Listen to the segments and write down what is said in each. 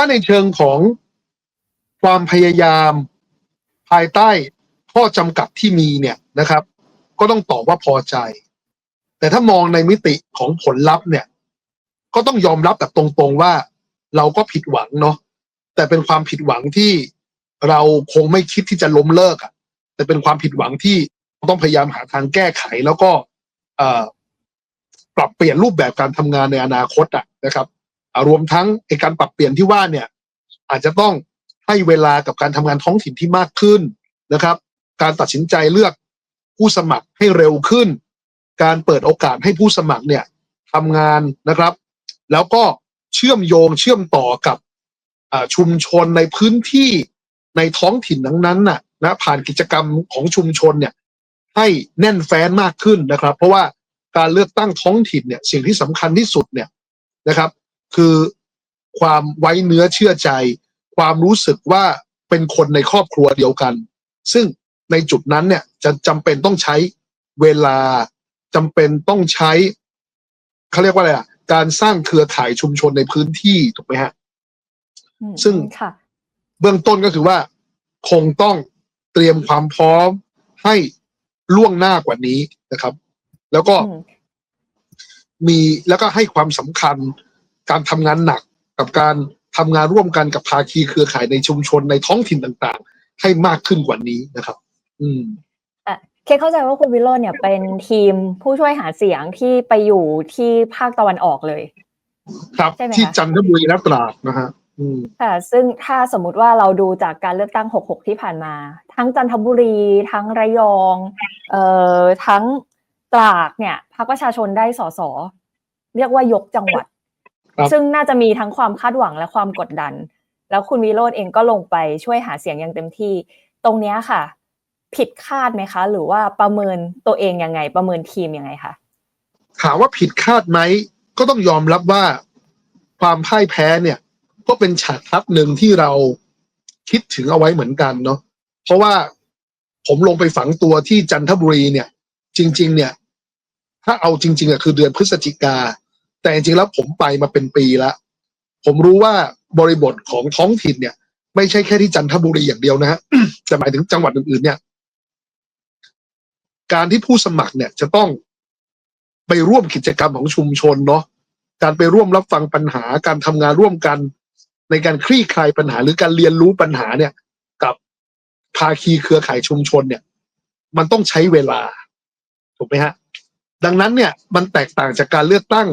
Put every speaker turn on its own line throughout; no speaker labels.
ถ้าในเชิงของความพยายามภายใต้ข้อจำกัดที่มีเนี่ยนะครับ ก็ต้องตอบว่าพอใจ แต่ถ้ามองในมิติของผลลัพธ์เนี่ย ก็ต้องยอมรับแบบตรงๆว่าเราก็ผิดหวังเนาะแต่เป็นความผิดหวังที่เราคงไม่คิดที่จะล้มเลิกอะแต่เป็นความผิดหวังที่ต้องพยายามหาทางแก้ไขแล้วก็ปรับเปลี่ยนรูปแบบการทำงานในอนาคตอะนะครับ รวมทั้งไอการปรับเปลี่ยนที่ว่าเนี่ยอาจจะต้องให้เวลากับการทำงานท้องถิ่นที่มากขึ้นนะครับ การตัดสินใจเลือกผู้สมัครให้เร็วขึ้น การเปิดโอกาสให้ผู้สมัครเนี่ยทำงานนะครับ แล้วก็เชื่อมโยงเชื่อมต่อกับชุมชนในพื้นที่ในท้องถิ่นนั้นๆน่ะนะผ่านกิจกรรมของชุมชนเนี่ยให้แน่นแฟ้นมากขึ้นนะครับ เพราะว่าการเลือกตั้งท้องถิ่นเนี่ยสิ่งที่สำคัญที่สุดเนี่ยนะครับ คือความไว้เนื้อเชื่อใจ ความรู้สึกว่าเป็นคนในครอบครัวเดียวกัน ซึ่งในจุดนั้นเนี่ยจะจำเป็นต้องใช้เวลาจำเป็นต้องใช้เขาเรียกว่าอะไรอะการสร้างเครือข่ายชุมชนในพื้นที่ถูกไหมฮะ
อืม
ซึ่ง
ค่ะ
เบื้องต้นก็คือว่า คงต้องเตรียมความพร้อมให้ล่วงหน้ากว่านี้นะครับ แล้วก็
อืม
มีแล้วก็ให้ความสำคัญ การทำงานหนักกับการทำงานร่วมกันกับภาคีเครือข่ายในชุมชนในท้องถิ่นต่างๆ ให้มากขึ้นกว่านี้นะครับ อืม
เคเข้าใจว่าคุณวิโรจน์เนี่ยเป็นทีมผู้ช่วยหาเสียงที่ไปอยู่ที่ภาคตะวันออกเลย
ครับ
ใช่ไหมคะ
ที่จันทบุรีและตราดนะฮะอืม
ค่ะซึ่งถ้าสมมุติว่าเราดูจากการเลือกตั้ง 66 ที่ผ่านมา ทั้งจันทบุรี ทั้งระยอง เอ่อทั้งตราดเนี่ยพรรคประชาชนได้สสเรียกว่ายกจังหวัด
ครับ
ซึ่งน่าจะมีทั้งความคาดหวังและความกดดัน แล้วคุณวิโรจน์เองก็ลงไปช่วยหาเสียงอย่างเต็มที่ ตรงเนี้ยค่ะ ผิดคาดไหมคะ หรือว่าประเมินตัวเองยังไง ประเมินทีมยังไงคะ
ถามว่าผิดคาดไหมก็ต้องยอมรับว่าความพ่ายแพ้เนี่ย ก็เป็นฉากทัศน์หนึ่งที่เราคิดถึงเอาไว้เหมือนกันเนาะเพราะว่าผมลงไปฝังตัวที่จันทบุรีเนี่ย จริง ๆ เนี่ย ถ้าเอาจริง ๆอะคือเดือนพฤศจิกา แต่จริงๆแล้วผมไปมาเป็นปีแล้วผมรู้ว่าบริบทของท้องถิ่นเนี่ย ไม่ใช่แค่ที่จันทบุรีอย่างเดียวนะฮะแต่หมายถึงจังหวัดอื่นๆ เนี่ย การที่ผู้สมัครเนี่ยจะต้องไปร่วมกิจกรรมของชุมชนเนาะการไปร่วมรับฟังปัญหาการทำงานร่วมกัน ในการคลี่คลายปัญหาหรือการเรียนรู้ปัญหาเนี่ย กับภาคีเครือข่ายชุมชนเนี่ย มันต้องใช้เวลา ถูกไหมฮะ ดังนั้นเนี่ย มันแตกต่างจากการเลือกตั้ง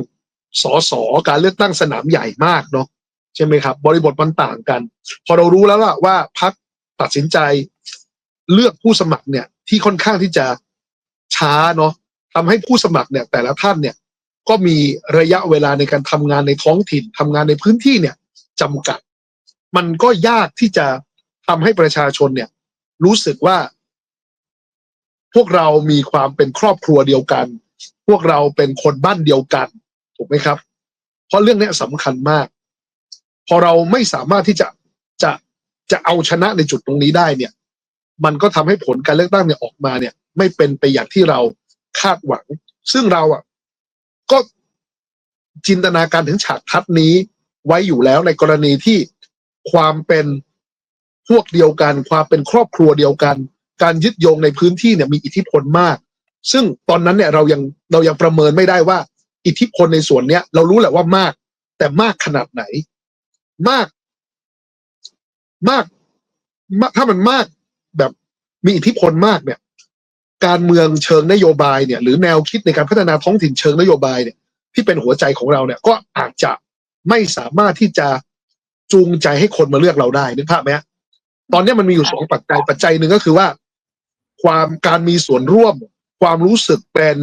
สสการเลือกตั้งสนามใหญ่มากเนาะใช่ไหมครับ บริบทมันต่างกัน พอเรารู้แล้วล่ะว่าพักตัดสินใจเลือกผู้สมัครเนี่ย ที่ค่อนข้างที่จะช้าเนาะทำให้ผู้สมัครเนี่ย แต่ละท่านเนี่ย ก็มีระยะเวลาในการทำงานในท้องถิ่นทำงานในพื้นที่เนี่ยจำกัด มันก็ยากที่จะทำให้ประชาชนเนี่ย รู้สึกว่า พวกเรามีความเป็นครอบครัวเดียวกัน พวกเราเป็นคนบ้านเดียวกัน ถูกไหมครับ เพราะเรื่องนี้ยสำคัญมาก พอเราไม่สามารถที่จะจะจะเอาชนะในจุดตรงนี้ได้เนี่ย มันก็ทำให้ผลการเลือกตั้งเนี่ยออกมาเนี่ย ไม่เป็นไปอย่างที่เราคาดหวัง ซึ่งเราอะก็จินตนาการถึงฉากทัศน์นี้ไว้อยู่แล้วในกรณีที่ความเป็นพวกเดียวกัน ความเป็นครอบครัวเดียวกัน การยึดโยงในพื้นที่เนี่ยมีอิทธิพลมาก ซึ่งตอนนั้นเนี่ยเรายังเรายังประเมินไม่ได้ว่า อิทธิพลในส่วนเนี้ย เรารู้แหละว่ามาก แต่มากขนาดไหน มาก มากมากถ้ามันมากแบบมีอิทธิพลมากเนี่ย การเมืองเชิงนโยบายเนี่ย หรือแนวคิดในการพัฒนาท้องถิ่นเชิงนโยบายเนี่ย ที่เป็นหัวใจของเราเนี่ย ก็อาจจะไม่สามารถที่จะจูงใจให้คนมาเลือกเราได้นึกภาพไหมฮะตอนเนี้ยมันมีอยู่สองปัจจัยปัจจัยหนึ่งก็คือว่า ความการมีส่วนร่วม ความรู้สึกเป็น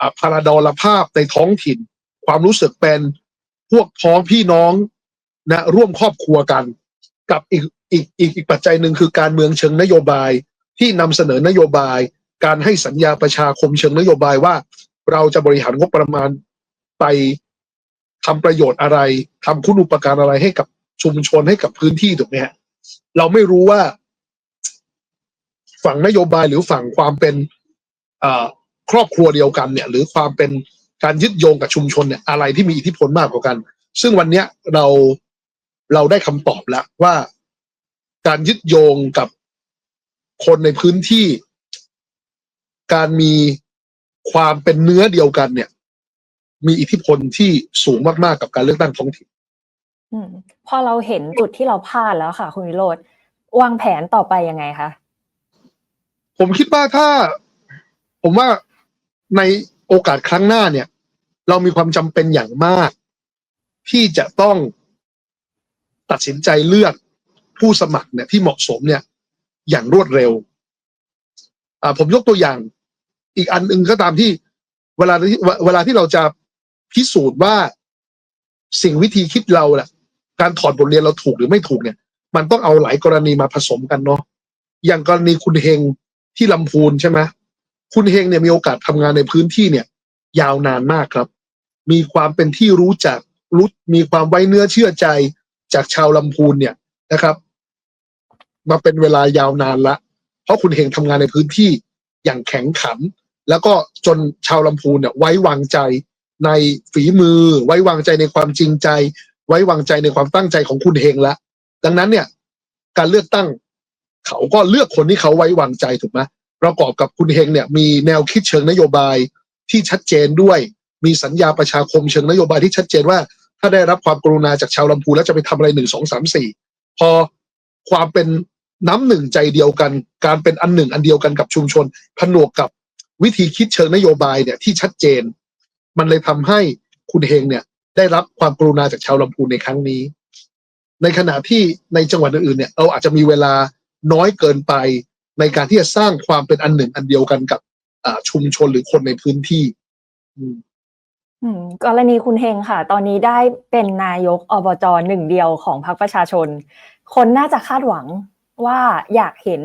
อ่าพาราดอลภาพในท้องถิ่น ความรู้สึกเป็นพวกพ้องพี่น้องนะร่วมครอบครัวกัน กับอีกอีกอีกอีกปัจจัยหนึ่งคือการเมืองเชิงนโยบายที่นำเสนอนโยบาย การให้สัญญาประชาคมเชิงนโยบายว่า เราจะบริหารงบประมาณไปทำประโยชน์อะไรทำคุณอุปการอะไรให้กับชุมชนให้กับพื้นที่ถูกไหมฮะเราไม่รู้ว่า ฝั่งนโยบายหรือฝั่งความเป็นอ่อ ครอบครัวเดียวกันเนี่ย หรือความเป็นการยึดโยงกับชุมชนเนี่ยอะไรที่มีอิทธิพลมากกว่ากัน ซึ่งวันเนี้ยเราเราได้คำตอบแล้วว่า การยึดโยงกับคนในพื้นที่ การมีความเป็นเนื้อเดียวกันเนี่ย มีอิทธิพลที่สูงมากๆกับการเลือกตั้งท้องถิ่น
อืมพอเราเห็นจุดที่เราพลาดแล้วค่ะ คุณวิโรธวางแผนต่อไปยังไงคะ
ผมคิดว่าถ้า ผมว่า ในโอกาสครั้งหน้าเนี่ย เรามีความจำเป็นอย่างมาก ที่จะต้องตัดสินใจเลือกผู้สมัครเนี่ยที่เหมาะสมเนี่ย อย่างรวดเร็ว อ่า ผมยกตัวอย่าง อีกอันหนึ่งก็ตามที่เวลาที่เวลาที่เราจะพิสูจน์ว่าสิ่งวิธีคิดเราแหละการถอดบทเรียนเราถูกหรือไม่ถูกเนี่ย มันต้องเอาหลายกรณีมาผสมกันเนาะอย่างกรณีคุณเฮงที่ลำพูนใช่ไหม คุณเฮงเนี่ยมีโอกาสทำงานในพื้นที่เนี่ย ยาวนานมากครับ มีความเป็นที่รู้จักรู้มีความไว้เนื้อเชื่อใจจากชาวลำพูนเนี่ยนะครับ มาเป็นเวลายาวนานละ เพราะคุณเฮงทำงานในพื้นที่อย่างแข็งขัน แล้วก็จนชาวลำพูนเนี่ยไว้วางใจในฝีมือ ไว้วางใจในความจริงใจ ไว้วางใจในความตั้งใจของคุณเฮงละดังนั้นเนี่ย การเลือกตั้ง เขาก็เลือกคนที่เขาไว้วางใจถูกไหม ประกอบกับคุณเฮงเนี่ยมีแนวคิดเชิงนโยบายที่ชัดเจนด้วย มีสัญญาประชาคมเชิงนโยบายที่ชัดเจนว่า ถ้าได้รับความกรุณาจากชาวลำพูนแล้วจะไปทำอะไรหนึ่งสองสามสี่พอความเป็นน้ำหนึ่งใจเดียวกัน การเป็นอันหนึ่งอันเดียวกันกับชุมชน ผนวกกับวิธีคิดเชิงนโยบายเนี่ยที่ชัดเจน มันเลยทำให้คุณเฮงเนี่ยได้รับความกรุณาจากชาวลำพูนในครั้งนี้ ในขณะที่ในจังหวัดอื่นๆเนี่ยเราอาจจะมีเวลาน้อยเกินไป ในการที่จะสร้างความเป็นอันหนึ่งอันเดียวกันกับชุมชนหรือคนในพื้นที่อืม
อืมกรณีคุณเฮงค่ะ ตอนนี้ได้เป็นนายกอบจหนึ่งเดียวของพรรคประชาชน คนน่าจะคาดหวังว่าอยากเห็น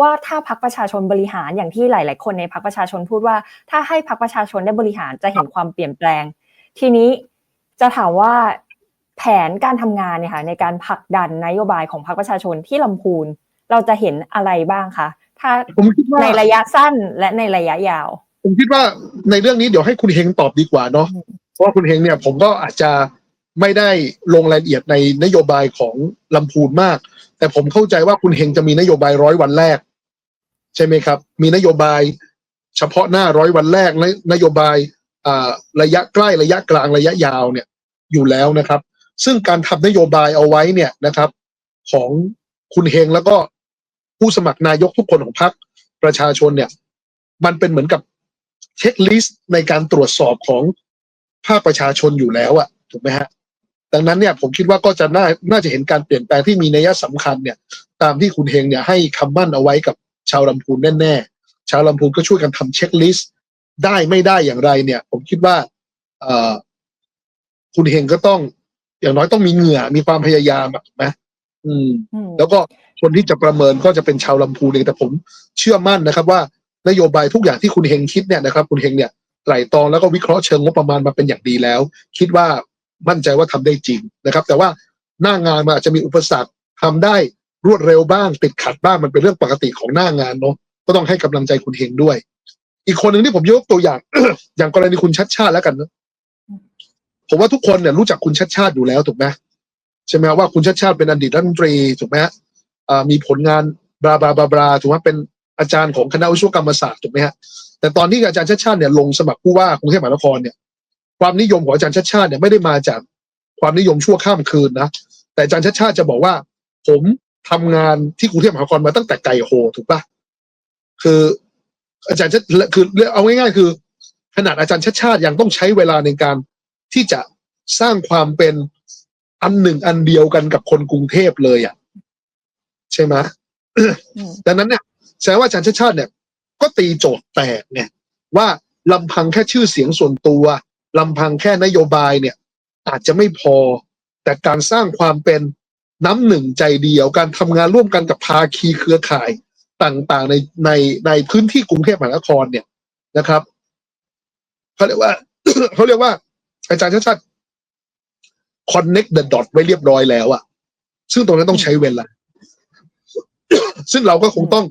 ว่าถ้าพรรคประชาชนบริหารอย่างที่หลาย ๆ คนในพรรคประชาชนพูดว่า ถ้าให้พรรคประชาชนได้บริหารจะเห็นความเปลี่ยนแปลง ทีนี้จะถามว่าแผนการทำงานเนี่ยค่ะในการผลักดันนโยบายของพรรคประชาชนที่ลำพูน เราจะเห็นอะไรบ้างคะถ้า
ผมคิดว่า
ในระยะสั้นและในระยะยาว
ผมคิดว่าในเรื่องนี้เดี๋ยวให้คุณเฮงตอบดีกว่าเนาะ
อืม
เพราะว่าคุณเฮงเนี่ยผมก็อาจจะไม่ได้ลงรายละเอียดในนโยบายของลำพูนมาก แต่ผมเข้าใจว่าคุณเฮงจะมีนโยบายร้อยวันแรก ใช่ไหมครับ มีนโยบายเฉพาะหน้าร้อยวันแรกนนโยบายอ่าระยะใกล้ระยะกลางระยะยาวเนี่ยอยู่แล้วนะครับ ซึ่งการทำนโยบายเอาไว้เนี่ยนะครับ ของคุณเฮงแล้วก็ ผู้สมัครนายกทุกคนของพรรคประชาชนเนี่ย มันเป็นเหมือนกับเช็คลิสต์ในการตรวจสอบของภาคประชาชนอยู่แล้วอะถูกไหมฮะ ดังนั้นเนี่ยผมคิดว่าก็จะน่าน่าจะเห็นการเปลี่ยนแปลงที่มีนัยสำคัญเนี่ย ตามที่คุณเฮงเนี่ยให้คำมั่นเอาไว้กับชาวลำพูนแน่ๆ ชาวลำพูนก็ช่วยกันทำเช็คลิสต์ได้ไม่ได้อย่างไรเนี่ย ผมคิดว่าเอ่อคุณเฮงก็ต้องอย่างน้อยต้องมีเหงื่อมีความพยายามอะถูกไหมอืม
อืม
แล้วก็ คนที่จะประเมินก็จะเป็นชาวลำพูนเองแต่ผมเชื่อมั่นนะครับ ว่านโยบายทุกอย่างที่คุณเฮงคิดเนี่ยนะครับ คุณเฮงเนี่ยไตร่ตรองแล้วก็วิเคราะห์เชิงงบประมาณมาเป็นอย่างดีแล้ว คิดว่ามั่นใจว่าทำได้จริงนะครับ แต่ว่าหน้างานมันอาจจะมีอุปสรรคทำได้รวดเร็วบ้าง ติดขัดบ้างมันเป็นเรื่องปกติของหน้างานเนาะก็ต้องให้กำลังใจคุณเฮงด้วย อีกคนหนึ่งที่ผมยกตัวอย่าง อย่างกรณีคุณชัดชาติแล้วกันนะผมว่าทุกคนเนี่ยรู้จักคุณชัดชาติอยู่แล้วถูกไหมใช่ไหมว่าคุณชัดชาติเป็นอดีตรัฐมนตรีถูกไหมฮะ มีผลงานบลาบลาบลาบาถูกไหมเป็นอาจารย์ของคณะวิศวกรรมศาสตร์ถูกไหมฮะแต่ตอนที่อาจารย์ชาติชาติเนี่ยลงสมัครผู้ว่ากรุงเทพมหานครเนี่ย ความนิยมของอาจารย์ชาติชาติเนี่ยไม่ได้มาจากความนิยมชั่วข้ามคืนนะแต่อาจารย์ชาติชาติจะบอกว่า ผมทำงานที่กรุงเทพมหานครมาตั้งแต่ไก่โหถูกปะคืออาจารย์ชาติคือเอาง่ายๆ คือ ขนาดอาจารย์ชาติชาติยังต้องใช้เวลาในการที่จะสร้างความเป็นอันหนึ่งอันเดียวกันกับคนกรุงเทพเลยอะ ใช่ไหม
อืม
ดังนั้นเนี่ยแสดงว่าอาจารย์ชาติชาติเนี่ย ก็ตีโจทย์แตกไงว่าลำพังแค่ชื่อเสียงส่วนตัวลำพังแค่นโยบายเนี่ย อาจจะไม่พอ แต่การสร้างความเป็นน้ำหนึ่งใจเดียวการทำงานร่วมกันกับภาคีเครือข่ายต่างๆในในในพื้นที่กรุงเทพมหานครเนี่ยนะครับเขาเรียกว่าเขาเรียกว่า อาจารย์ชาติชาติ connect the dot ไว้เรียบร้อยแล้วอะซึ่งตรงนั้นต้องใช้เวลา ซึ่งเราก็คงต้อง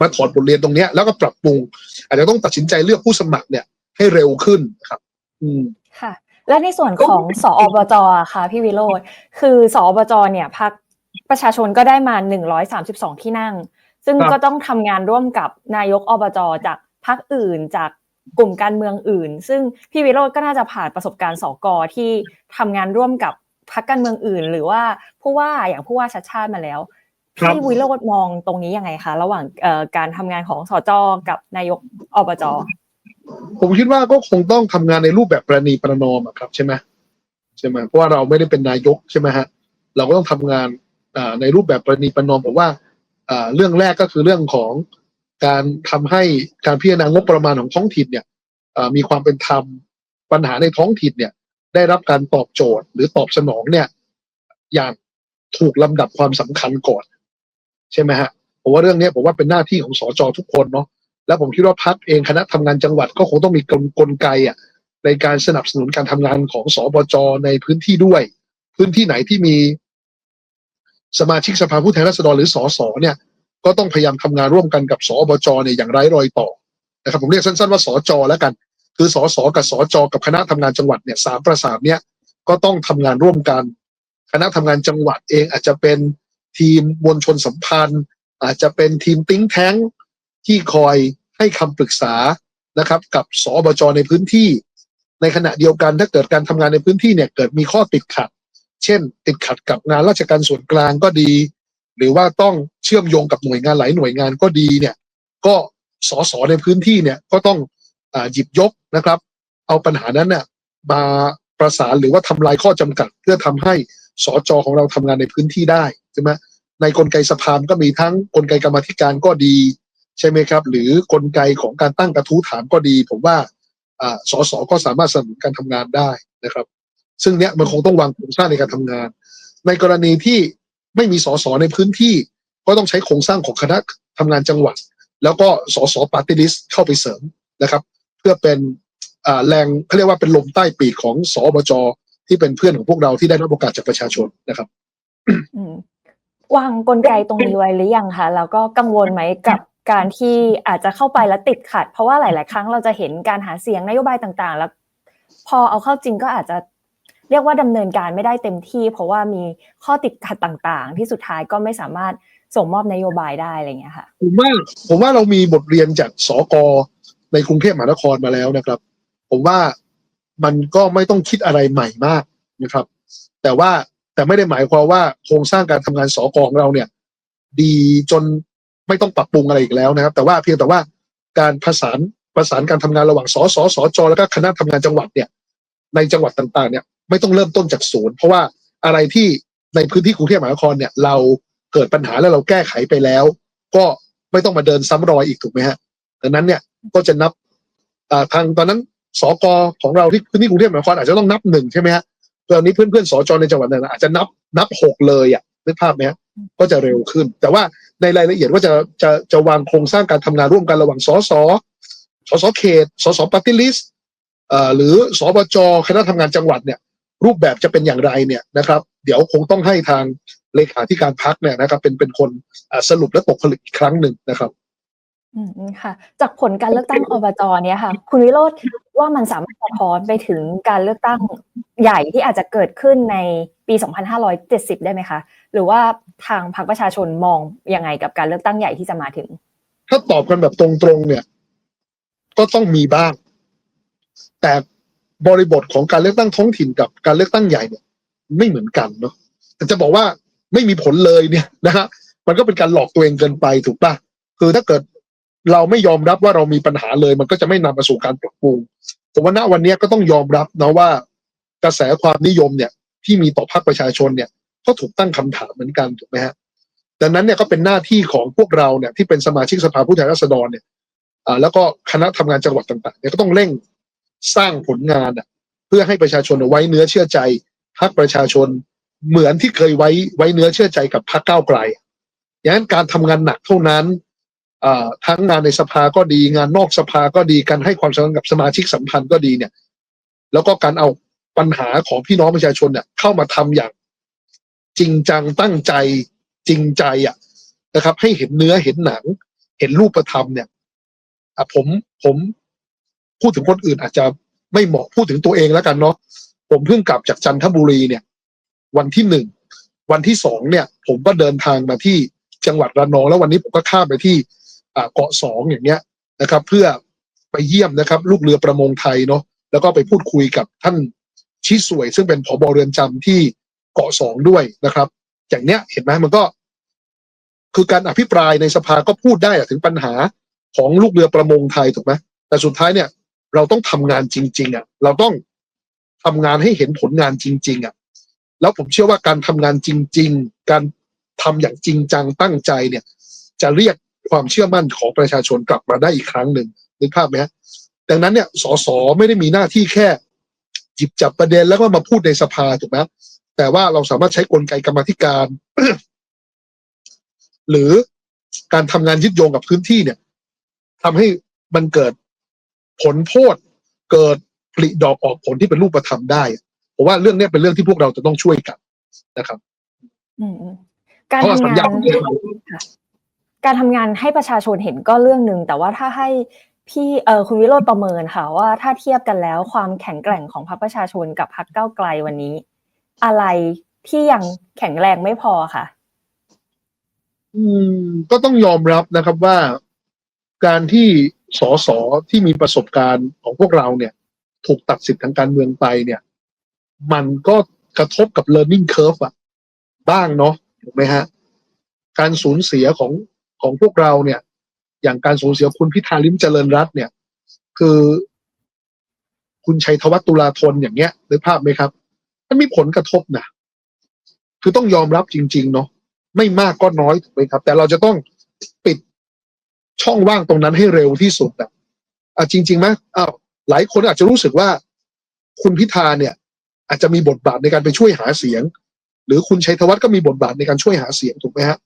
มาถอดบทเรียนตรงเนี้ยแล้วก็ปรับปรุง อาจจะต้องตัดสินใจเลือกผู้สมัครเนี่ย ให้เร็วขึ้นครับ อืม
ค่ะ และในส่วนของสอบจค่ะ พี่วิโรจน์คือสอบจเนี่ยพักประชาชนก็ได้มา132ที่นั่ง ซึ่งก็ต้องทำงานร่วมกับนายกอบจจากพักอื่นจากกลุ่มการเมืองอื่น ซึ่งพี่วิโรจน์ก็น่าจะผ่านประสบการณ์สกที่ทำงานร่วมกับพักการเมืองอื่น หรือว่าผู้ว่าอย่างผู้ว่าชัดชาติมาแล้ว พี่วิโรจน์มองตรงนี้ยังไงคะระหว่างเอ่อการทำงานของสจกับนายกอบจ
ผมคิดว่าก็คงต้องทำงานในรูปแบบประนีประนอมอะครับใช่ไหมใช่ไหมเพราะว่าเราไม่ได้เป็นนายกใช่ไหมฮะเราก็ต้องทำงานอ่าในรูปแบบประนีประนอมผมว่าอ่าเรื่องแรกก็คือเรื่องของการทำให้การพิจารณางบประมาณของท้องถิ่นเนี่ยอ่ามีความเป็นธรรมปัญหาในท้องถิ่นเนี่ย ได้รับการตอบโจทย์หรือตอบสนองเนี่ย อย่างถูกลำดับความสำคัญก่อน ใช่ไหมฮะผมว่าเรื่องนี้ผมว่าเป็นหน้าที่ของสจทุกคนเนาะแล้วผมคิดว่าพักเองคณะทำงานจังหวัดก็คงต้องมีกลกลไกอะในการสนับสนุนการทำงานของสบจในพื้นที่ด้วย พื้นที่ไหนที่มีสมาชิกสภาผู้แทนราษฎรหรือสสเนี่ย ก็ต้องพยายามทำงานร่วมกันกับสบจเนี่ยอย่างไร้รอยต่อนะครับผมเรียกสั้นๆว่าสจแล้วกัน คือสสกับสจกับคณะทำงานจังหวัดเนี่ยสามประสานเนี่ยก็ต้องทำงานร่วมกัน คณะทำงานจังหวัดเองอาจจะเป็น ทีมมวลชนสัมพันธ์ อาจจะเป็นทีมติ้งแท้งที่คอยให้คำปรึกษานะครับ กับสอบจในพื้นที่ ในขณะเดียวกันถ้าเกิดการทำงานในพื้นที่เนี่ยเกิดมีข้อติดขัด เช่น ติดขัดกับงานราชการส่วนกลางก็ดี หรือว่าต้องเชื่อมโยงกับหน่วยงานหลายหน่วยงานก็ดีเนี่ยก็สสในพื้นที่เนี่ยก็ต้องอาหยิบยกนะครับ เอาปัญหานั้นเนี่ยมาประสานหรือว่าทำลายข้อจำกัด เพื่อทำให้สจของเราทำงานในพื้นที่ได้ ใช่ไหมในกลไกสภามก็มีทั้งกลไกกรรมธิการก็ดี ใช่ไหมครับ หรือกลไกของการตั้งกระทู้ถามก็ดี ผมว่าอ่าสสก็สามารถสนับสนุนการทำงานได้นะครับ ซึ่งเนี้ยมันคงต้องวางโครงสร้างในการทำงาน ในกรณีที่ไม่มีสสในพื้นที่ ก็ต้องใช้โครงสร้างของคณะทำงานจังหวัด แล้วก็สสปาร์ตี้ลิสเข้าไปเสริมนะครับ เพื่อเป็นแรงเขาเรียกว่าเป็นลมใต้ปีกของสอบจที่เป็นเพื่อนของพวกเราที่ได้รับโอกาสจากประชาชนนะครับ
วางกลไกตรงนี้ไว้หรือยังคะแล้วก็กังวลไหมกับการที่อาจจะเข้าไปแล้วติดขัด เพราะว่าหลาย ๆ ครั้งเราจะเห็นการหาเสียงนโยบายต่าง ๆ แล้ว พอเอาเข้าจริงก็อาจจะเรียกว่าดำเนินการไม่ได้เต็มที่ เพราะว่ามีข้อติดขัดต่าง ๆ ที่สุดท้ายก็ไม่สามารถส่งมอบนโยบายได้อะไรเงี้ยค่ะ
ผมว่าผมว่าเรามีบทเรียนจากสกในกรุงเทพมหานครมาแล้วนะครับ ผมว่ามันก็ไม่ต้องคิดอะไรใหม่มากนะครับ แต่ว่า แต่ไม่ได้หมายความว่าโครงสร้างการทำงานสกของเราเนี่ย ดีจนไม่ต้องปรับปรุงอะไรอีกแล้วนะครับ แต่ว่าเพียงแต่ว่าการประสานประสานการทำงานระหว่างสสสจแล้วก็คณะทำงานจังหวัดเนี่ย ในจังหวัดต่างๆ เนี่ย ไม่ต้องเริ่มต้นจากศูนย์ เพราะว่าอะไรที่ในพื้นที่กรุงเทพมหานครเนี่ย เราเกิดปัญหาแล้วเราแก้ไขไปแล้ว ก็ไม่ต้องมาเดินซ้ำรอยอีกถูกไหมฮะดังนั้นเนี่ยก็จะนับทางตอนนั้นสกของเราที่พื้นที่กรุงเทพมหานครอาจจะต้องนับหนึ่งใช่ไหมฮะ ตอนนี้เพื่อนๆสจในจังหวัดนั้นอาจจะนับนับหกเลยอะนึกภาพไหมฮะก็จะเร็วขึ้น แต่ว่าในรายละเอียดว่าจะจะจะวางโครงสร้างการทำงานร่วมกันระหว่างสสสสเขตสสปฏิลิสเอ่อหรือสบจคณะทำงานจังหวัดเนี่ย รูปแบบจะเป็นอย่างไรเนี่ยนะครับ เดี๋ยวคงต้องให้ทางเลขาธิการพักเนี่ยนะครับ เป็นเป็นคนอ่าสรุปและตกผลึกอีกครั้งหนึ่งนะครับ
อืมอืมค่ะ จากผลการเลือกตั้งอบจเนี่ยค่ะ คุณวิโรธว่ามันสามารถสะท้อนไปถึงการเลือกตั้งใหญ่ที่อาจจะเกิดขึ้นในปี 2570 ได้ไหมคะ หรือว่าทางพรรคประชาชนมองยังไงกับการเลือกตั้งใหญ่ที่จะมาถึง
ถ้าตอบกันแบบตรงๆเนี่ย ก็ต้องมีบ้าง แต่บริบทของการเลือกตั้งท้องถิ่นกับการเลือกตั้งใหญ่เนี่ย ไม่เหมือนกันเนาะแต่จะบอกว่าไม่มีผลเลยเนี่ยนะฮะมันก็เป็นการหลอกตัวเองเกินไปถูกปะคือถ้าเกิด เราไม่ยอมรับว่าเรามีปัญหาเลย มันก็จะไม่นำมาสู่การปรับปรุงผมว่าณวันนี้ก็ต้องยอมรับนะว่ากระแสความนิยมเนี่ย ที่มีต่อพรรคประชาชนเนี่ย ก็ถูกตั้งคำถามเหมือนกันถูกไหมฮะดังนั้นเนี่ยก็เป็นหน้าที่ของพวกเราเนี่ยที่เป็นสมาชิกสภาผู้แทนราษฎรเนี่ยอ่าแล้วก็คณะทำงานจังหวัดต่างๆเนี่ยก็ต้องเร่งสร้างผลงานเพื่อให้ประชาชนไว้เนื้อเชื่อใจพรรคประชาชนเหมือนที่เคยไว้ไว้เนื้อเชื่อใจกับพรรคก้าวไกลอย่างนั้นการทำงานหนักเท่านั้น ทั้งงานในสภาก็ดีงานนอกสภาก็ดีการให้ความสำคัญกับสมาชิกสัมพันธ์ก็ดีเนี่ย แล้วก็การเอาปัญหาของพี่น้องประชาชนเนี่ย เข้ามาทำอย่าง จริงจังตั้งใจ จริงใจอะนะครับ ให้เห็นเนื้อเห็นหนัง เห็นรูปธรรมเนี่ยอะผมผมพูดถึงคนอื่นอาจจะไม่เหมาะพูดถึงตัวเองแล้วกันเนาะผมเพิ่งกลับจากจันทบุรีเนี่ย วันที่หนึ่งวันที่สองเนี่ย ผมก็เดินทางมาที่จังหวัดระนองแล้ววันนี้ผมก็ข้ามไปที่ เกาะสองอย่างเงี้ยนะครับ เพื่อไปเยี่ยมนะครับ ลูกเรือประมงไทยเนาะแล้วก็ไปพูดคุยกับท่านชิสวย ซึ่งเป็นผบเรือนจำที่เกาะสองด้วยนะครับ อย่างเนี้ยเห็นไหมมันก็ คือการอภิปรายในสภาก็พูดได้ถึงปัญหาของลูกเรือประมงไทยถูกไหมแต่สุดท้ายเนี่ย เราต้องทำงานจริง ๆ อะ เราต้องทำงานให้เห็นผลงานจริง ๆ อะ แล้วผมเชื่อว่าการทำงานจริง ๆ การทำอย่างจริงจังตั้งใจเนี่ย จะเรียก ความเชื่อมั่นของประชาชนกลับมาได้อีกครั้งหนึ่งนึกภาพไหมฮะดังนั้นเนี่ยสสไม่ได้มีหน้าที่แค่หยิบจับประเด็นแล้วก็มาพูดในสภาถูกไหมแต่ว่าเราสามารถใช้กลไกกรรมาธิการ หรือการทำงานยึดโยงกับพื้นที่เนี่ยทำให้มันเกิดผลโทษเกิดผลิดอกออกผลที่เป็นรูปธรรมได้ผมว่าเรื่องเนี้ยเป็นเรื่องที่พวกเราจะต้องช่วยกันนะครับ
อืมอืมการ
เพราะว่า
ทำ
สัญ
งา
ญาน
ค่ะ การทำงานให้ประชาชนเห็นก็เรื่องหนึ่งแต่ว่าถ้าให้พี่เออคุณวิโรจน์ประเมินค่ะว่าถ้าเทียบกันแล้วความแข็งแกร่งของพรรคประชาชนกับพรรคก้าวไกลวันนี้ อะไรที่ยังแข็งแรงไม่พอค่ะ
อืม ก็ต้องยอมรับนะครับว่าการที่สสที่มีประสบการณ์ของพวกเราเนี่ย ถูกตัดสิทธิ์ทางการเมืองไปเนี่ย มันก็กระทบกับ learning curve อะบ้างเนาะถูกไหมฮะ การสูญเสียของ ของพวกเราเนี่ย อย่างการสูญเสียคุณพิธาลิมเจริญรัตน์เนี่ย คือ คุณชัยธวัฒน์ตุลาธนอย่างเงี้ยนึกภาพไหมครับ มันมีผลกระทบนะคือต้องยอมรับจริง ๆ เนาะไม่มากก็น้อยถูกไหมครับ แต่เราจะต้องปิดช่องว่างตรงนั้นให้เร็วที่สุดอะอะจริงๆไหมอ้าวหลายคนอาจจะรู้สึกว่า คุณพิธาเนี่ย อาจจะมีบทบาทในการไปช่วยหาเสียง หรือคุณชัยธวัฒน์ก็มีบทบาทในการช่วยหาเสียงถูกไหมฮะ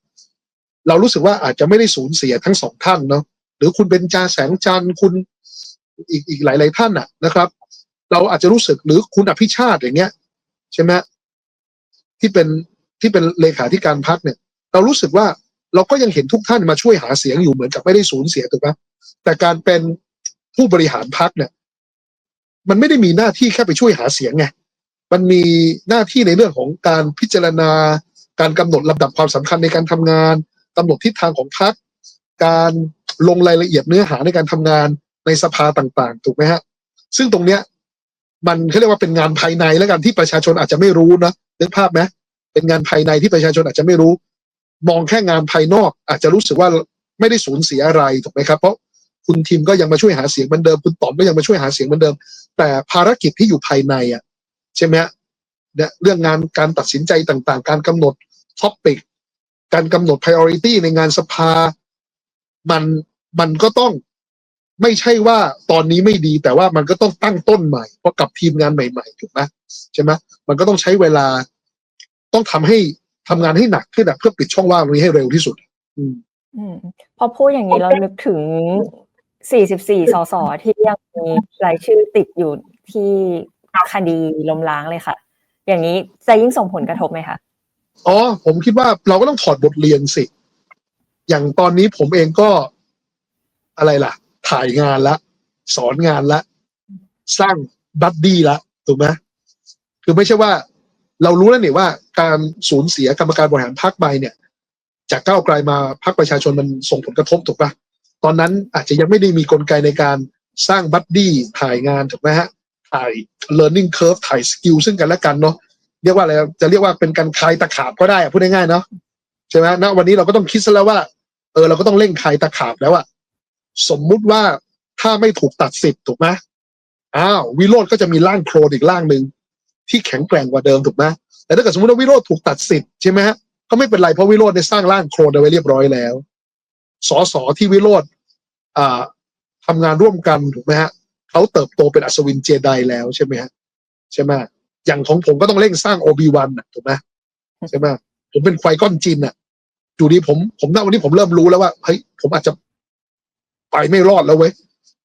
เรารู้สึกว่าอาจจะไม่ได้สูญเสียทั้งสองท่านเนาะหรือคุณเป็นจาแสงจันทร์คุณอีกอีกหลาย ๆ ท่านอะนะครับ เราอาจจะรู้สึกหรือคุณอภิชาติอย่างเงี้ย ใช่ไหมที่เป็นที่เป็นเลขาธิการพักเนี่ย เรารู้สึกว่าเราก็ยังเห็นทุกท่านมาช่วยหาเสียงอยู่เหมือนกับไม่ได้สูญเสียถูกไหมแต่การเป็นผู้บริหารพักเนี่ย มันไม่ได้มีหน้าที่แค่ไปช่วยหาเสียงไงมันมีหน้าที่ในเรื่องของการพิจารณา การกำหนดลำดับความสำคัญในการทำงาน กำหนดทิศทางของพักการลงรายละเอียดเนื้อหาในการทำงานในสภาต่างๆ ถูกไหมฮะ ซึ่งตรงเนี้ย มันเขาเรียกว่าเป็นงานภายในแล้วกันที่ประชาชนอาจจะไม่รู้นะนึกภาพไหมเป็นงานภายในที่ประชาชนอาจจะไม่รู้ มองแค่งานภายนอก อาจจะรู้สึกว่าไม่ได้สูญเสียอะไรถูกไหมครับ เพราะคุณทีมก็ยังมาช่วยหาเสียงเหมือนเดิม คุณต๋อมก็ยังมาช่วยหาเสียงเหมือนเดิม แต่ภารกิจที่อยู่ภายในอะใช่ไหมฮะเนี่ยเรื่องงานการตัดสินใจต่างๆ การกำหนดท็อปิก การกำหนด priority ในงานสภา มันมันก็ต้องไม่ใช่ว่าตอนนี้ไม่ดีแต่ว่ามันก็ต้องตั้งต้นใหม่เพราะกับทีมงานใหม่ๆถูกไหมใช่ไหมมันก็ต้องใช้เวลา ต้องทำให้ทำงานให้หนักขึ้นอะเพื่อปิดช่องว่างตรงนี้ให้เร็วที่สุดอืม
อืมพอพูดอย่างนี้เรานึกถึง 44 สสที่ยังมีรายชื่อติดอยู่ที่คดีล้มล้างเลยค่ะ อย่างนี้จะยิ่งส่งผลกระทบไหมคะ
อ๋อ ผมคิดว่าเราก็ต้องถอดบทเรียนสิ อย่างตอนนี้ผมเองก็อะไรล่ะ ถ่ายงานละ สอนงานละ สร้างบัดดี้ละถูกไหมคือไม่ใช่ว่า เรารู้แล้วเนี่ยว่า การสูญเสียกรรมการบริหารพรรคไปเนี่ย จากก้าวไกลมาพรรคประชาชนมันส่งผลกระทบถูกปะตอนนั้นอาจจะยังไม่ได้มีกลไกในการสร้างบัดดี้ถ่ายงานถูกไหมฮะ ถ่าย learning curve ถ่ายสกิลซึ่งกันและกันเนาะ เรียกว่าอะไรจะเรียกว่าเป็นการคลายตะขาบก็ได้อะพูดง่ายๆเนาะใช่ไหมณวันนี้เราก็ต้องคิดซะแล้วว่า เออเราก็ต้องเร่งคลายตะขาบแล้วอะสมมุติว่าถ้าไม่ถูกตัดสิทธิ์ถูกไหมอ้าววิโรธก็จะมีร่างโครนอีกร่างหนึ่งที่แข็งแกร่งกว่าเดิมถูกไหมแต่ถ้าเกิดสมมติว่าวิโรธถูกตัดสิทธิ์ใช่ไหมฮะก็ไม่เป็นไรเพราะวิโรธได้สร้างร่างโครนเอาไว้เรียบร้อยแล้วสอสอที่วิโรธอ่าทำงานร่วมกันถูกไหมฮะเขาเติบโตเป็นอัศวินเจไดแล้วใช่ไหมฮะใช่ไหม อย่างของผมก็ต้องเร่งสร้างโอบีวันถูกไหมใช่ไหมผมเป็นควายก้อนจินอะอยู่ดีผมผมณวันนี้ผมเริ่มรู้แล้วว่าเฮ้ยผมอาจจะไปไม่รอดแล้วเว้ย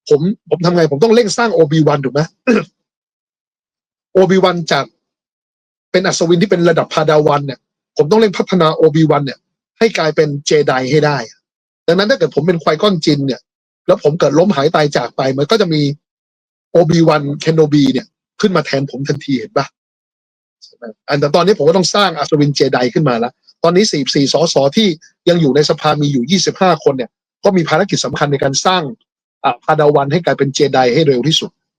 ผมผมทำไง ผมต้องเร่งสร้างโอบีวันถูกไหมโอบีวันจากเป็นอัศวินที่เป็นระดับพาดาวันเนี่ย ผมต้องเร่งพัฒนาโอบีวันเนี่ย ให้กลายเป็นเจไดให้ได้ ดังนั้นถ้าเกิดผมเป็นควายก้อนจินเนี่ย แล้วผมเกิดล้มหายตายจากไป มันก็จะมีโอบีวันเคนโนบีเนี่ย ขึ้นมาแทนผมทันทีเห็นปะอันแต่ตอนนี้ผมก็ต้องสร้างอัศวินเจไดขึ้นมาแล้วตอนนี้ 44 สสที่ยังอยู่ในสภามีอยู่ 25 คนเนี่ย ก็มีภารกิจสำคัญในการสร้างอ่าพาดาวันให้กลายเป็นเจไดให้เร็วที่สุด